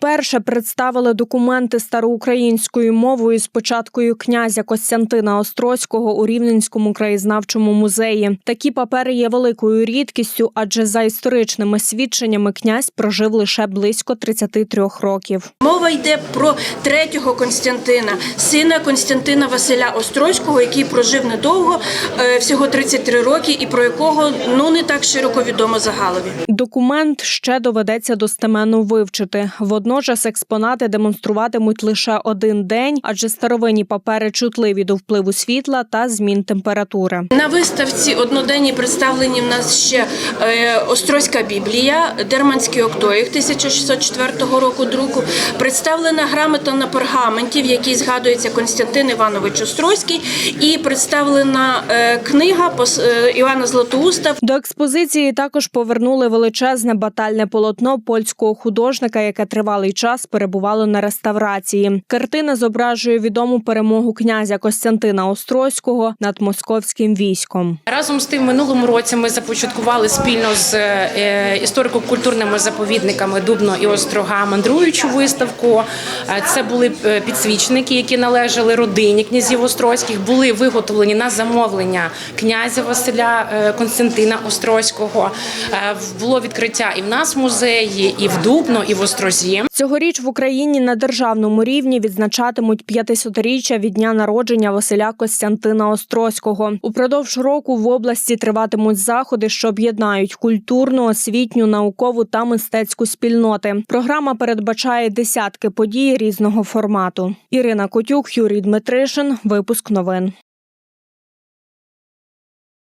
Вперше представили документи староукраїнською мовою з початкою князя Костянтина Острозького у Рівненському краєзнавчому музеї. Такі папери є великою рідкістю, адже за історичними свідченнями князь прожив лише близько 33 років. Мова йде про третього Константина, сина Константина Василя Острозького, який прожив недовго, е, всього 33 роки, і про якого ну не так широко відомо загалові. Документ ще доведеться достеменно вивчити. Водночас експонати демонструватимуть лише один день, адже старовинні папери чутливі до впливу світла та змін температури. На виставці одноденній представлені в нас ще е, Острозька Біблія, Дерманський октоїх 1604 року друку. Представлена грамота на пергаменті, в якій згадується Константин Іванович Острозький, і представлена е, книга е, Івана Златоуста До експозиції також повернули величезне батальне полотно польського художника, яке тривалий час перебувало на реставрації. Картина зображує відому перемогу князя Костянтина Острозького над московським військом. Разом з тим, минулому році ми започаткували спільно з е, історико-культурними заповідниками Дубно і Острога мандруючу виставку. Е, Це були е, підсвічники, які належали родині князів Острозьких, були виготовлені на замовлення князя Василя е, Константина Острозького. Е, Було відкриття і в нас музеї, і в Дубно, і в Острозі. Цьогоріч в Україні на державному рівні відзначатимуть 500-річчя від дня народження Василя Костянтина Острозького. Упродовж року в області триватимуть заходи, що об'єднають культурну, освітню, наукову та мистецьку спільноти. Програма передбачає десятки подій різного формату. Ірина Котюк, Юрій Дмитришин. Випуск новин.